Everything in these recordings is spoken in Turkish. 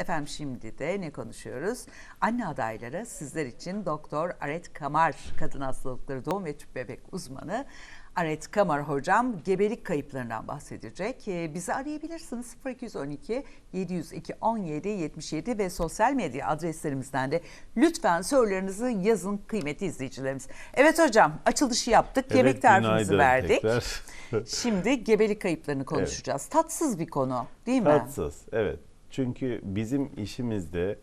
Efendim şimdi de ne konuşuyoruz? Anne adayları sizler için Doktor Aret Kamar, kadın hastalıkları doğum ve tüp bebek uzmanı. Aret Kamar hocam gebelik kayıplarından bahsedecek. Ee, Bizi arayabilirsiniz 0212 702 17 77 ve sosyal medya adreslerimizden de lütfen sorularınızı yazın kıymetli izleyicilerimiz. Evet hocam açılışı yaptık. Evet, Yemek tarifimizi verdik. tekrar. Şimdi gebelik kayıplarını konuşacağız. Tatsız bir konu değil mi? Tatsız, evet. Çünkü bizim işimizde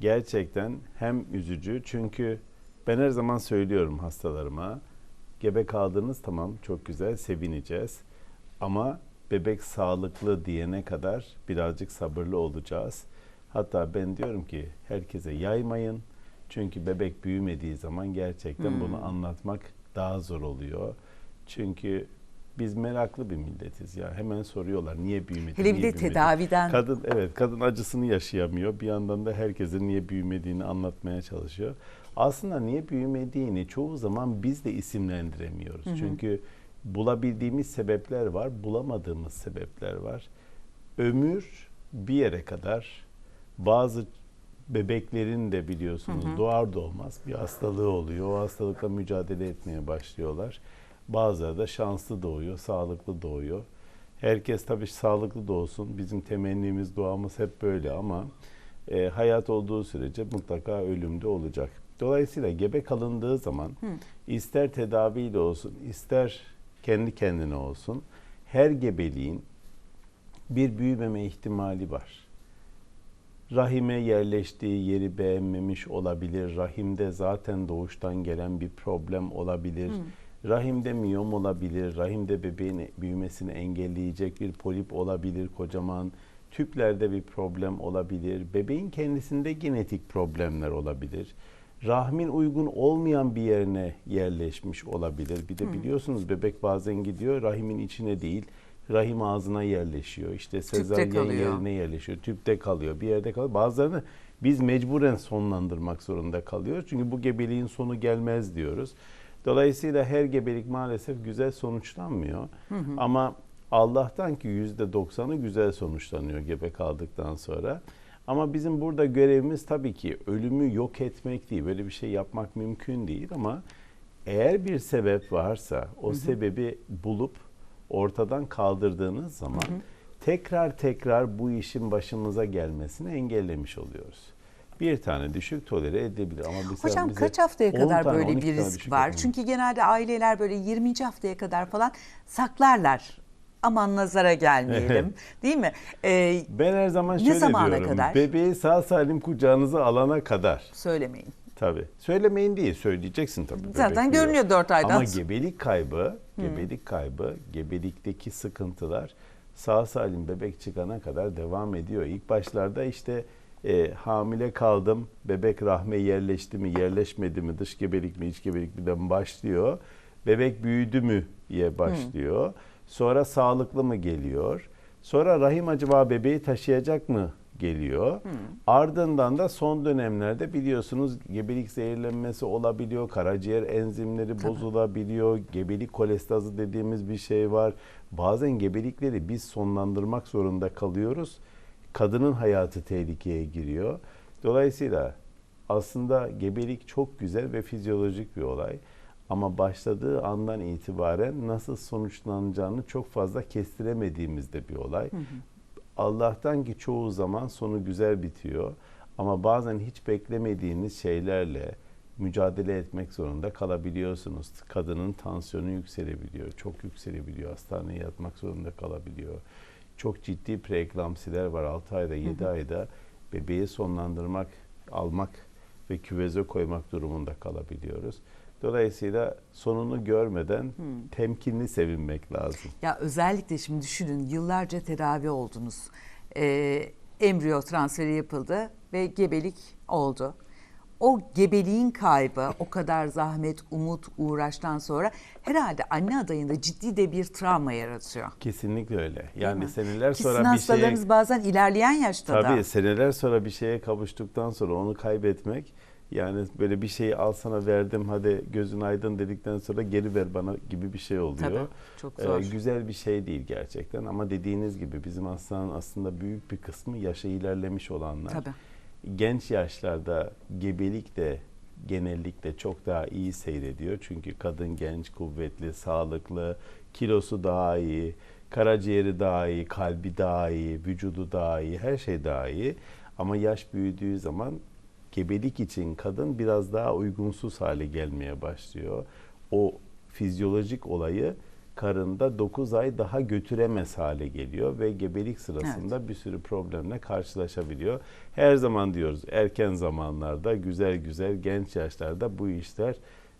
gerçekten hem üzücü çünkü ben her zaman söylüyorum hastalarıma gebe kaldınız tamam çok güzel sevineceğiz ama bebek sağlıklı diyene kadar birazcık sabırlı olacağız. Hatta ben diyorum ki herkese yaymayın çünkü bebek büyümediği zaman gerçekten Hmm. bunu anlatmak daha zor oluyor. Çünkü biz meraklı bir milletiz ya. Hemen soruyorlar niye büyümedi? Hele bir de büyümedi? tedaviden Kadın evet kadın acısını yaşayamıyor. Bir yandan da herkese niye büyümediğini anlatmaya çalışıyor. Aslında niye büyümediğini çoğu zaman biz de isimlendiremiyoruz. Çünkü bulabildiğimiz sebepler var, bulamadığımız sebepler var. Ömür bir yere kadar bazı bebeklerin de biliyorsunuz doğar doğmaz bir hastalığı oluyor. O hastalıkla mücadele etmeye başlıyorlar. Bazıları da şanslı doğuyor, sağlıklı doğuyor. Herkes tabii sağlıklı doğsun. Bizim temennimiz, duamız hep böyle ama e, hayat olduğu sürece mutlaka ölüm de olacak. Dolayısıyla gebe kalındığı zaman ister tedaviyle olsun, ister kendi kendine olsun her gebeliğin bir büyümeme ihtimali var. Rahime yerleştiği yeri beğenmemiş olabilir. Rahimde zaten doğuştan gelen bir problem olabilir. Rahimde miyom olabilir. Rahimde bebeğin büyümesini engelleyecek bir polip olabilir kocaman. Tüplerde bir problem olabilir. Bebeğin kendisinde genetik problemler olabilir. Rahmin uygun olmayan bir yerine yerleşmiş olabilir. Bir de biliyorsunuz bebek bazen gidiyor rahimin içine değil rahim ağzına yerleşiyor. İşte sezaryen yerine yerleşiyor. Tüpte kalıyor. Bir yerde kalıyor. Bazılarını biz mecburen sonlandırmak zorunda kalıyoruz. Çünkü bu gebeliğin sonu gelmez diyoruz. Dolayısıyla her gebelik maalesef güzel sonuçlanmıyor. Ama Allah'tan ki yüzde doksanı güzel sonuçlanıyor gebe kaldıktan sonra. Ama bizim burada görevimiz tabii ki ölümü yok etmek değil. Böyle bir şey yapmak mümkün değil ama eğer bir sebep varsa o sebebi bulup ortadan kaldırdığınız zaman tekrar tekrar bu işin başımıza gelmesini engellemiş oluyoruz. Bir tane düşük tolere edebilir ama mesela Hocam bize kaç haftaya 10 kadar tane, böyle 12 bir risk var? yapamıyor. Çünkü genelde aileler böyle 20. haftaya kadar falan saklarlar. Aman nazara gelmeyelim. Değil mi? Ee, ben her zaman Ne şöyle zamana diyorum. kadar? Bebeği sağ salim kucağınıza alana kadar söylemeyin. Tabii. Söylemeyin değil, söyleyeceksin tabii. Zaten bebek görünüyor büyüyor. dört aydan Ama gebelik kaybı, gebelik kaybı, gebelikteki sıkıntılar sağ salim bebek çıkana kadar devam ediyor. İlk başlarda işte e, hamile kaldım, bebek rahme yerleşti mi, yerleşmedi mi, dış gebelik mi, iç gebelik mi başlıyor. Bebek büyüdü mü diye başlıyor. Sonra sağlıklı mı geliyor. Sonra rahim acaba bebeği taşıyacak mı geliyor. Ardından da son dönemlerde biliyorsunuz gebelik zehirlenmesi olabiliyor. Karaciğer enzimleri bozulabiliyor. Gebelik kolestazı dediğimiz bir şey var. Bazen gebelikleri biz sonlandırmak zorunda kalıyoruz. Kadının hayatı tehlikeye giriyor. Dolayısıyla aslında gebelik çok güzel ve fizyolojik bir olay. Ama başladığı andan itibaren nasıl sonuçlanacağını çok fazla kestiremediğimiz de bir olay. Allah'tan ki çoğu zaman sonu güzel bitiyor. Ama bazen hiç beklemediğiniz şeylerle mücadele etmek zorunda kalabiliyorsunuz. Kadının tansiyonu yükselebiliyor, çok yükselebiliyor, hastaneye yatmak zorunda kalabiliyor. Çok ciddi preeklamsiler var 6 ayda, 7 ayda bebeği sonlandırmak, almak ve küveze koymak durumunda kalabiliyoruz. Dolayısıyla sonunu görmeden temkinli sevinmek lazım. Ya özellikle şimdi düşünün yıllarca tedavi oldunuz. Ee, embriyo transferi yapıldı ve gebelik oldu. O gebeliğin kaybı, o kadar zahmet, umut, uğraştan sonra herhalde anne adayında ciddi de bir travma yaratıyor. Kesinlikle öyle. Yani seneler Ki sonra bir şeye hastalarınız bazen ilerleyen yaşta da. Tabii seneler sonra bir şeye kavuştuktan sonra onu kaybetmek Yani böyle bir şeyi al sana verdim hadi gözün aydın dedikten sonra geri ver bana gibi bir şey oluyor. Tabii, çok Ee, zor. güzel bir şey değil gerçekten ama dediğiniz gibi bizim hastanın aslında büyük bir kısmı yaşı ilerlemiş olanlar. Tabii. Genç yaşlarda gebelik de genellikle çok daha iyi seyrediyor. Çünkü kadın genç, kuvvetli, sağlıklı, kilosu daha iyi, karaciğeri daha iyi, kalbi daha iyi, vücudu daha iyi, her şey daha iyi. Ama yaş büyüdüğü zaman gebelik için kadın biraz daha uygunsuz hale gelmeye başlıyor. O fizyolojik olayı karında 9 ay daha götüremez hale geliyor ve gebelik sırasında bir sürü problemle karşılaşabiliyor. Her zaman diyoruz erken zamanlarda güzel güzel genç yaşlarda bu işler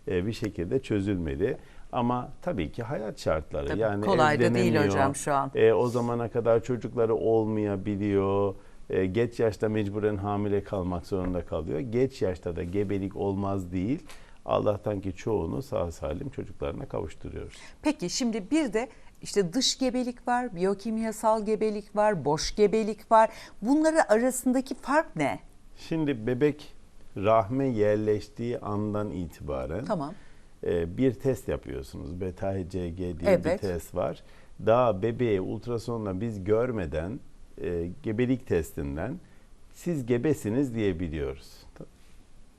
e, bir şekilde çözülmeli. Ama tabii ki hayat şartları Tabii, yani kolay da değil hocam şu an. E, o zamana kadar çocukları olmayabiliyor. E, geç yaşta mecburen hamile kalmak zorunda kalıyor. Geç yaşta da gebelik olmaz değil. Allah'tan ki çoğunu sağ salim çocuklarına kavuşturuyoruz. Peki şimdi bir de işte dış gebelik var, biyokimyasal gebelik var, boş gebelik var. Bunları arasındaki fark ne? Şimdi bebek rahme yerleştiği andan itibaren Tamam. e, bir test yapıyorsunuz. Beta HCG diye bir Evet. test var. Daha bebeği ultrasonla biz görmeden e, gebelik testinden siz gebesiniz diyebiliyoruz.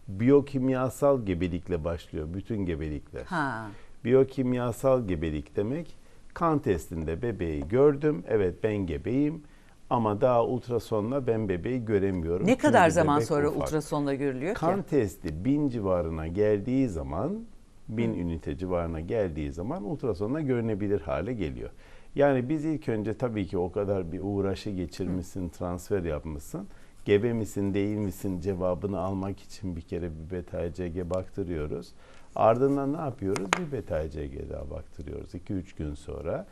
Biyokimyasal gebelikle başlıyor bütün gebelikler. Ha. Biyokimyasal gebelik demek kan testinde bebeği gördüm. Evet ben gebeyim ama daha ultrasonla ben bebeği göremiyorum. Ne kadar Çünkü zaman sonra ufak. ultrasonla görülüyor Kan ki? testi bin civarına geldiği zaman, bin ünite civarına geldiği zaman ultrasonla görünebilir hale geliyor. Yani biz ilk önce tabii ki o kadar bir uğraşı geçirmişsin, transfer yapmışsın. Gebe misin, değil misin cevabını almak için bir kere bir beta HCG baktırıyoruz. Ardından ne yapıyoruz? Bir beta HCG daha baktırıyoruz 2-3 gün sonra.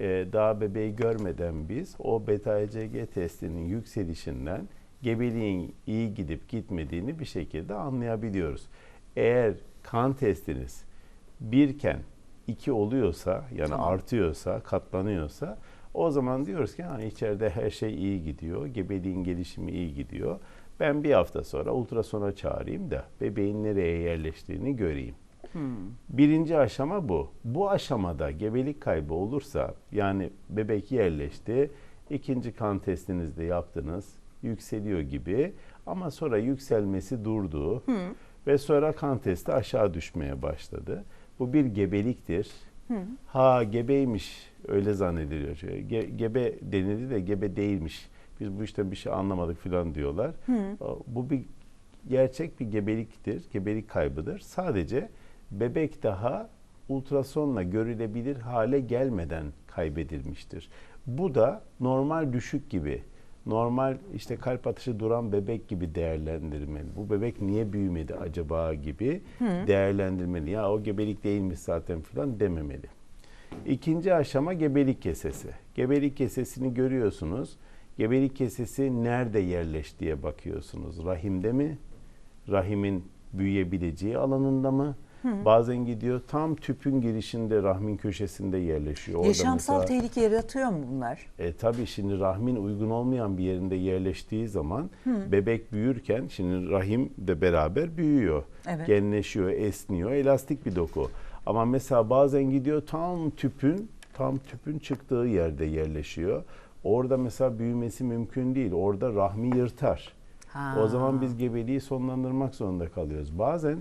Ee, daha bebeği görmeden biz o beta HCG testinin yükselişinden gebeliğin iyi gidip gitmediğini bir şekilde anlayabiliyoruz. Eğer kan testiniz birken iki oluyorsa yani Tamam. artıyorsa, katlanıyorsa o zaman diyoruz ki ha, içeride her şey iyi gidiyor, gebeliğin gelişimi iyi gidiyor. Ben bir hafta sonra ultrasona çağırayım da bebeğin nereye yerleştiğini göreyim. Birinci aşama bu. Bu aşamada gebelik kaybı olursa yani bebek yerleşti, ikinci kan testinizde yaptınız, yükseliyor gibi ama sonra yükselmesi durdu ve sonra kan testi aşağı düşmeye başladı. Bu bir gebeliktir. Ha gebeymiş öyle zannediliyor. Ge- gebe denildi de gebe değilmiş. Biz bu işte bir şey anlamadık falan diyorlar. Bu bir gerçek bir gebeliktir, gebelik kaybıdır. Sadece bebek daha ultrasonla görülebilir hale gelmeden kaybedilmiştir. Bu da normal düşük gibi, normal işte kalp atışı duran bebek gibi değerlendirmeli. Bu bebek niye büyümedi acaba gibi değerlendirmeli. Ya o gebelik değilmiş zaten filan dememeli. İkinci aşama gebelik kesesi. Gebelik kesesini görüyorsunuz. Gebelik kesesi nerede yerleştiğe bakıyorsunuz. Rahimde mi? Rahimin büyüyebileceği alanında mı? Bazen gidiyor tam tüpün girişinde rahmin köşesinde yerleşiyor. Orada Yaşamsal mesela- tehlike yaratıyor mu bunlar? e, tabii şimdi rahmin uygun olmayan bir yerinde yerleştiği zaman bebek büyürken şimdi rahim de beraber büyüyor. Evet. Genleşiyor, esniyor, elastik bir doku. Ama mesela bazen gidiyor tam tüpün tam tüpün çıktığı yerde yerleşiyor. Orada mesela büyümesi mümkün değil. Orada rahmi yırtar. Ha. O zaman biz gebeliği sonlandırmak zorunda kalıyoruz. Bazen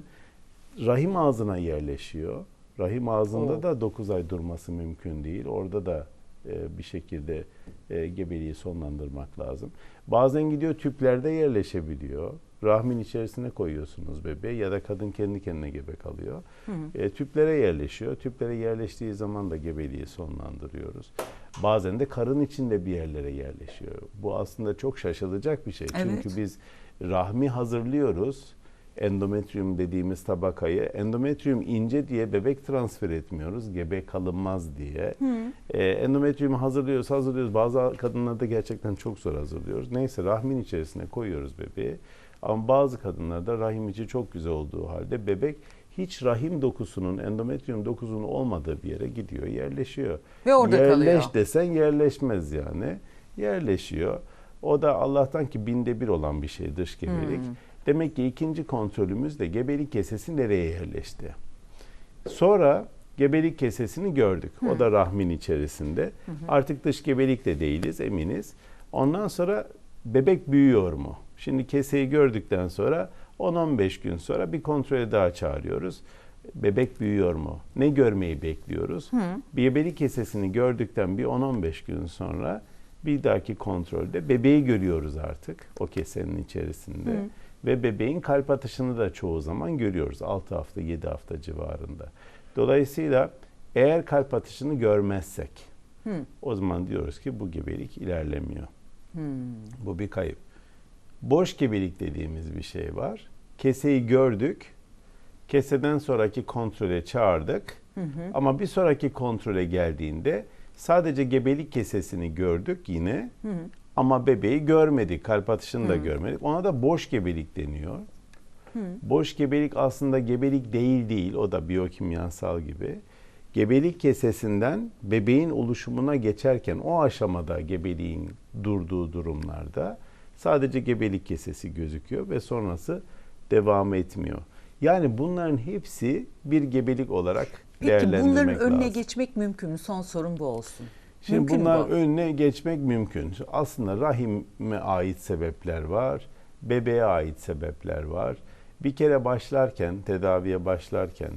rahim ağzına yerleşiyor. Rahim ağzında Oo. da 9 ay durması mümkün değil. Orada da e, bir şekilde e, gebeliği sonlandırmak lazım. Bazen gidiyor tüplerde yerleşebiliyor. Rahmin içerisine koyuyorsunuz bebeği ya da kadın kendi kendine gebe kalıyor. E, tüplere yerleşiyor. Tüplere yerleştiği zaman da gebeliği sonlandırıyoruz. Bazen de karın içinde bir yerlere yerleşiyor. Bu aslında çok şaşılacak bir şey. Evet. Çünkü biz rahmi hazırlıyoruz endometrium dediğimiz tabakayı endometrium ince diye bebek transfer etmiyoruz gebe kalınmaz diye. Ee, endometriumu hazırlıyoruz hazırlıyoruz bazı kadınlarda gerçekten çok zor hazırlıyoruz. Neyse rahmin içerisine koyuyoruz bebeği ama bazı kadınlarda rahim içi çok güzel olduğu halde bebek hiç rahim dokusunun endometrium dokusunun olmadığı bir yere gidiyor yerleşiyor. Ve orada Yerleş kalıyor. desen yerleşmez yani yerleşiyor. O da Allah'tan ki binde bir olan bir şey dış gebelik. Demek ki ikinci kontrolümüz de gebelik kesesi nereye yerleşti? Sonra gebelik kesesini gördük. O da rahmin içerisinde. Artık dış gebelik de değiliz eminiz. Ondan sonra bebek büyüyor mu? Şimdi keseyi gördükten sonra 10-15 gün sonra bir kontrole daha çağırıyoruz. Bebek büyüyor mu? Ne görmeyi bekliyoruz? Bir gebelik kesesini gördükten bir 10-15 gün sonra bir dahaki kontrolde bebeği görüyoruz artık o kesenin içerisinde. Ve bebeğin kalp atışını da çoğu zaman görüyoruz 6 hafta 7 hafta civarında. Dolayısıyla eğer kalp atışını görmezsek o zaman diyoruz ki bu gebelik ilerlemiyor. Bu bir kayıp. Boş gebelik dediğimiz bir şey var. Keseyi gördük. Keseden sonraki kontrole çağırdık. Ama bir sonraki kontrole geldiğinde sadece gebelik kesesini gördük yine. Ama bebeği görmedik. Kalp atışını da görmedik. Ona da boş gebelik deniyor. Boş gebelik aslında gebelik değil değil. O da biyokimyasal gibi. Gebelik kesesinden bebeğin oluşumuna geçerken o aşamada gebeliğin durduğu durumlarda sadece gebelik kesesi gözüküyor ve sonrası devam etmiyor. Yani bunların hepsi bir gebelik olarak Peki değerlendirmek bunların önüne lazım. geçmek mümkün mü? Son sorun bu olsun. Şimdi Mümkün mü bunların bu? önüne geçmek mümkün. Aslında rahime ait sebepler var, bebeğe ait sebepler var. Bir kere başlarken, tedaviye başlarken,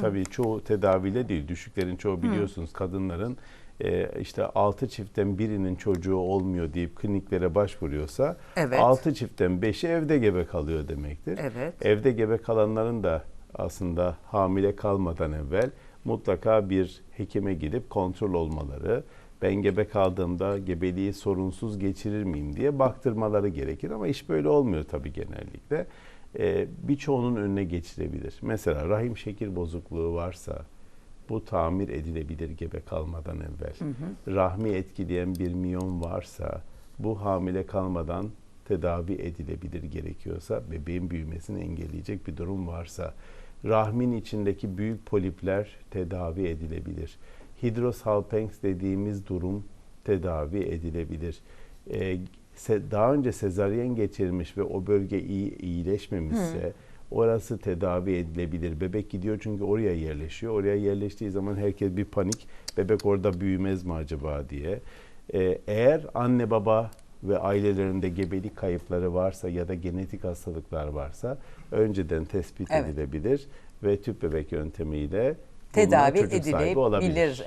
tabii çoğu tedaviyle değil, düşüklerin çoğu biliyorsunuz kadınların e, işte 6 çiftten birinin çocuğu olmuyor deyip kliniklere başvuruyorsa Evet. 6 çiftten 5'i evde gebe kalıyor demektir. Evet. Evde gebe kalanların da aslında hamile kalmadan evvel mutlaka bir hekime gidip kontrol olmaları, ben gebe kaldığımda gebeliği sorunsuz geçirir miyim diye baktırmaları gerekir ama iş böyle olmuyor tabii genellikle. Ee, birçoğunun önüne geçirebilir. Mesela rahim şekil bozukluğu varsa bu tamir edilebilir gebe kalmadan evvel. Rahmi etkileyen bir miyon varsa bu hamile kalmadan tedavi edilebilir gerekiyorsa bebeğin büyümesini engelleyecek bir durum varsa rahmin içindeki büyük polipler tedavi edilebilir. Hidrosalpinx dediğimiz durum tedavi edilebilir. Se- daha önce sezaryen geçirmiş ve o bölge iyi iyileşmemişse orası tedavi edilebilir. Bebek gidiyor çünkü oraya yerleşiyor. Oraya yerleştiği zaman herkes bir panik. Bebek orada büyümez mi acaba diye. Ee, eğer anne baba ve ailelerinde gebelik kayıpları varsa ya da genetik hastalıklar varsa önceden tespit Evet. edilebilir ve tüp bebek yöntemiyle Tedavi edilebilir.